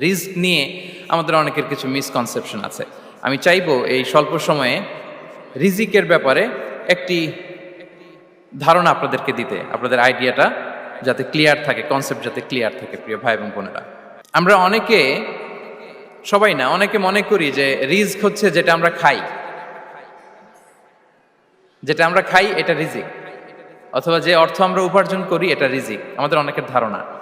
Risk নিয়ে আমাদের অনেকের কিছু মিসকনসেপশন আছে। আমি চাইব এই স্বল্প সময়ে রিজিকের ব্যাপারে একটি ধারণা আপনাদেরকে দিতে, আপনাদের আইডিয়াটা যাতে ক্লিয়ার থাকে কনসেপ্ট যাতে ক্লিয়ার থাকে, প্রিয় ভাই এবং বোনেরা। আমরা অনেকে, সবাই না, অনেকে মনে করি যে রিস্ক হচ্ছে যেটা আমরা খাই। যেটা আমরা খাই, এটা রিজিক। অথবা যে অর্থ আমরা উপার্জন করি, এটা রিজিক। আমাদের অনেকের ধারণা।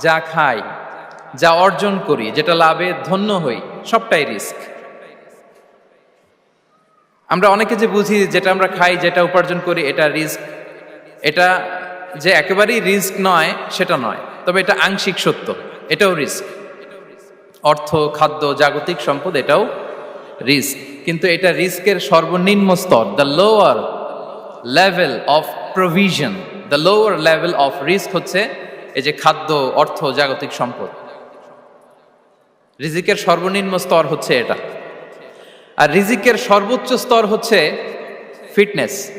যা খাই, যা অর্জন করি, যেটা লাভে ধন্য হই, সবটাই রিস্ক। আমরা অনেকে যে বুঝি যেটা আমরা খাই, যেটা উপার্জন করি, এটা রিস্ক। এটা যে একেবারেই রিস্ক নয়, সেটা নয়। তবে এটা আংশিক সত্য, এটাও রিস্ক। অর্থ, খাদ্য, জাগতিক সম্পদ, এটাও রিস্ক। কিন্তু এটা রিস্কের সর্বনিম্ন স্তর the lower level of provision the lower level of risk হচ্ছে এই যে খাদ্য, অর্থ, জাগতিক সম্পদ। রিজিকের সর্বনিম্ন স্তর হচ্ছে এটা। আর রিজিকের সর্বোচ্চ স্তর হচ্ছে ফিটনেস।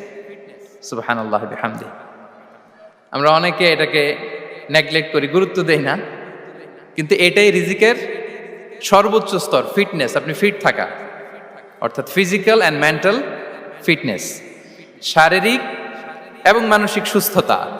আমরা অনেকে এটাকে নেগলেক্ট করি, গুরুত্ব দেই না। কিন্তু এটাই রিজিকের সর্বোচ্চ স্তর, ফিটনেস। আপনি ফিট থাকা। অর্থাৎ ফিজিক্যাল অ্যান্ড মেন্টাল ফিটনেস। শারীরিক এবং মানসিক সুস্থতা।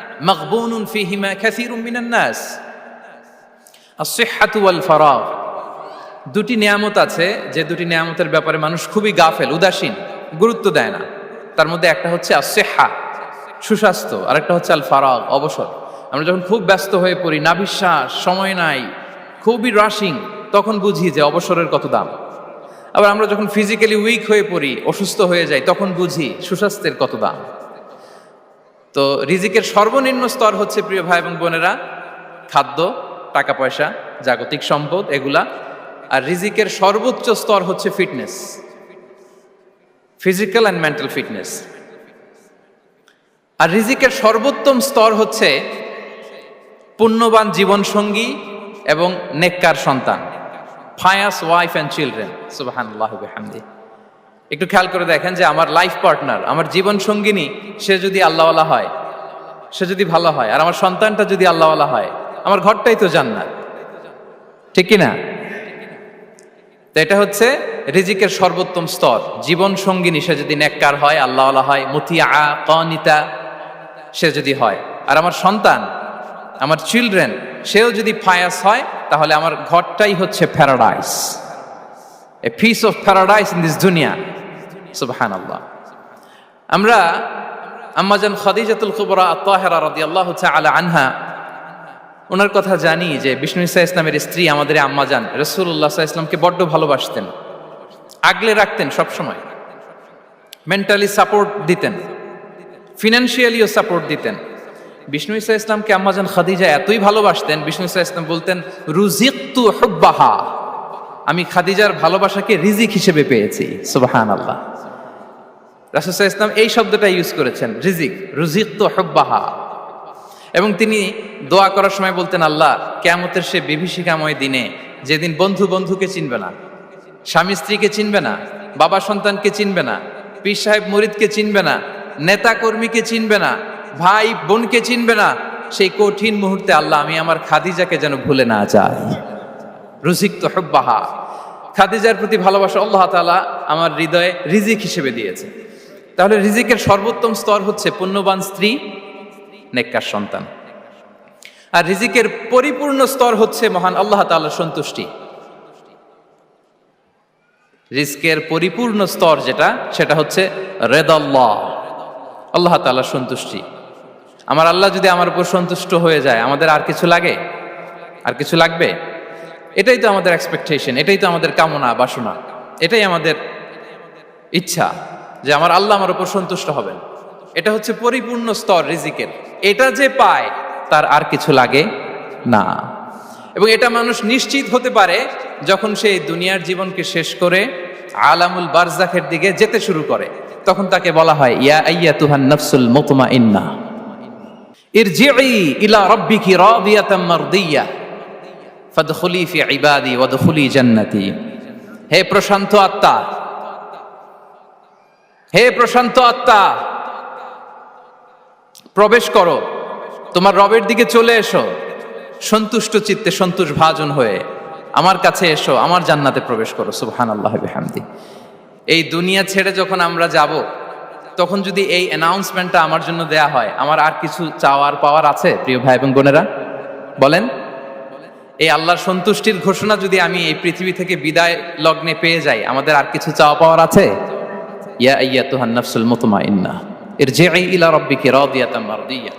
ফিহিমা খ্যাসিরুম মিনান নাস আসিহাতু ওয়াল ফারাগ দুটি নিয়ামত আছে, যে দুটি নিয়ামতের ব্যাপারে মানুষ খুবই গাফেল, উদাসীন, গুরুত্ব দেয় না। তার মধ্যে একটা হচ্ছে আসেহা সুস্বাস্থ্য আর একটা হচ্ছে আল ফারাগ অবসর। আমরা যখন খুব ব্যস্ত হয়ে পড়ি না বিশ্বাস সময় নাই, খুবই রাশিং তখন বুঝি যে অবসরের কত দাম। আবার আমরা যখন ফিজিক্যালি উইক হয়ে পড়ি, অসুস্থ হয়ে যাই, তখন বুঝি সুস্বাস্থ্যের কত দাম। তো রিজিকের সর্বনিম্ন স্তর হচ্ছে, প্রিয় ভাই এবং বোনেরা, খাদ্য, টাকা, পয়সা, জাগতিক সম্পদ এগুলা। আর রিজিকের সর্বোচ্চ স্তর হচ্ছে fitness. Physical and mental fitness. আর রিজিকের সর্বোত্তম স্তর হচ্ছে পুণ্যবান জীবনসঙ্গী এবং নেককার সন্তান। ফায়াস ওয়াইফ অ্যান্ড চিলড্রেন হামদি একটু খেয়াল করে দেখেন যে আমার লাইফ পার্টনার আমার জীবন সঙ্গিনী, সে যদি আল্লাহওয়ালা হয়, সে যদি ভালো হয়, আর আমার সন্তানটা যদি আল্লাহওয়ালা হয়, আমার ঘরটাই তো জান্নাত। ঠিক কি না তো এটা হচ্ছে রিজিকের সর্বোত্তম স্তর। জীবন সঙ্গিনী, সে যদি নেককার হয়, আল্লাহওয়ালা হয় মুতিয়া কনিতা, সে যদি হয়। আর আমার সন্তান, আমার চিলড্রেন সেও যদি ফায়াস হয়, তাহলে আমার ঘরটাই হচ্ছে paradise a piece of paradise in this দুনিয়া সুবহান আল্লাহ আমরা আম্মাজান খাদিজাতুল কুবরা আত্মাহেরা রাদিয়াল্লাহু তাআলা আনহা ওনার কথা জানি যে বিষ্ণু ইসা ইসলামের স্ত্রী আমাদের আম্মাজান রসুল্লাহ ইসলামকে বড্ড ভালোবাসতেন, আগলে রাখতেন সবসময়, মেন্টালি সাপোর্ট দিতেন, ফিনান্সিয়ালিও সাপোর্ট দিতেন। বিষ্ণু ইসা ইসলামকে আম্মাজান খাদিজা এতই ভালোবাসতেন, বিষ্ণু ইসা ইসলাম বলতেন রুজিকতু হুব্বাহা। আমি খাদিজার ভালোবাসাকে রিজিক হিসেবে পেয়েছি সুবাহান আল্লাহ রাসুসাহ ইসলাম এই শব্দটা ইউজ করেছেন, রিজিক, রুজিক তো হব্বাহা। এবং তিনি দোয়া করার সময় বলতেন, আল্লাহ কেমতের সে বিভীষিকাময় দিনে যেদিন বন্ধু বন্ধুকে চিনবে না, স্বামী স্ত্রীকে চিনবে না, বাবা সন্তানকে চিনবে না, পীর সাহেব মরিদকে চিনবে না, নেতা কর্মীকে চিনবে না, ভাই বোনকে চিনবে না, সেই কঠিন মুহূর্তে আল্লাহ, আমি আমার খাদিজাকে যেন ভুলে না যাই। রুজিক তো হব্বাহা। খাদিজার প্রতি ভালোবাসা আল্লাহ তালা আমার হৃদয়ে রিজিক হিসেবে দিয়েছে। তাহলে রিজিকের সর্বোত্তম স্তর হচ্ছে পুণ্যবান স্ত্রী, নেককার সন্তান। আর রিজিকের পরিপূর্ণ স্তর হচ্ছে মহান আল্লাহ তাআলার সন্তুষ্টি। রিস্কের পরিপূর্ণ স্তর যেটা, সেটা হচ্ছে রেদাল্লাহ, আল্লাহ তাআলার সন্তুষ্টি। আমার আল্লাহ যদি আমার উপর সন্তুষ্ট হয়ে যায়, আমাদের আর কিছু লাগে? আর কিছু লাগবে? এটাই তো আমাদের এক্সপেকটেশন এটাই তো আমাদের কামনা, বাসনা, এটাই আমাদের ইচ্ছা। যে আমার আল্লাহ আমার উপর সন্তুষ্ট হবেন। এটা হচ্ছে পরিপূর্ণ স্তর রিজিকের। এটা যে পায়, তার আর কিছু লাগে না। এবং এটা মানুষ নিশ্চিত হতে পারে যখন সে দুনিয়ার জীবনকে শেষ করে আলামুল বারজাখের দিকে যেতে শুরু করে। তখন তাকে বলা হয়, ইয়া আইয়া তুহান নফসুল মুতমা ইন্না ইরজিই ইলা রাব্বিকি রাদিয়াতাম মারদিয়া। ফাদখুলি ফি ইবাদি ওয়াদখুলি জান্নাতি। হে প্রশান্ত আত্মা হে প্রশান্ত আত্মা, প্রবেশ করো। তোমার রবের দিকে চলে এসো। সন্তুষ্ট চিত্তে সন্তোষ ভাজন হয়ে আমার কাছে এসো, আমার জান্নাতে প্রবেশ করো। সুবহান আল্লাহ হামদি এই দুনিয়া ছেড়ে যখন আমরা যাব, তখন যদি এই অ্যানাউন্সমেন্টটা আমার জন্য দেয়া হয়, আমার আর কিছু চাওয়ার পাওয়ার আছে, প্রিয় ভাই এবং বোনেরা? বলেন। এই আল্লাহর সন্তুষ্টির ঘোষণা যদি আমি এই পৃথিবী থেকে বিদায় লগ্নে পেয়ে যাই, আমাদের আর কিছু চাওয়া পাওয়ার আছে? ইয়া আইয়াতুহান নাফসুল মুতমাইন্না ইরজিই ইলা রাব্বিকি রাদিয়াতাম মারদিয়া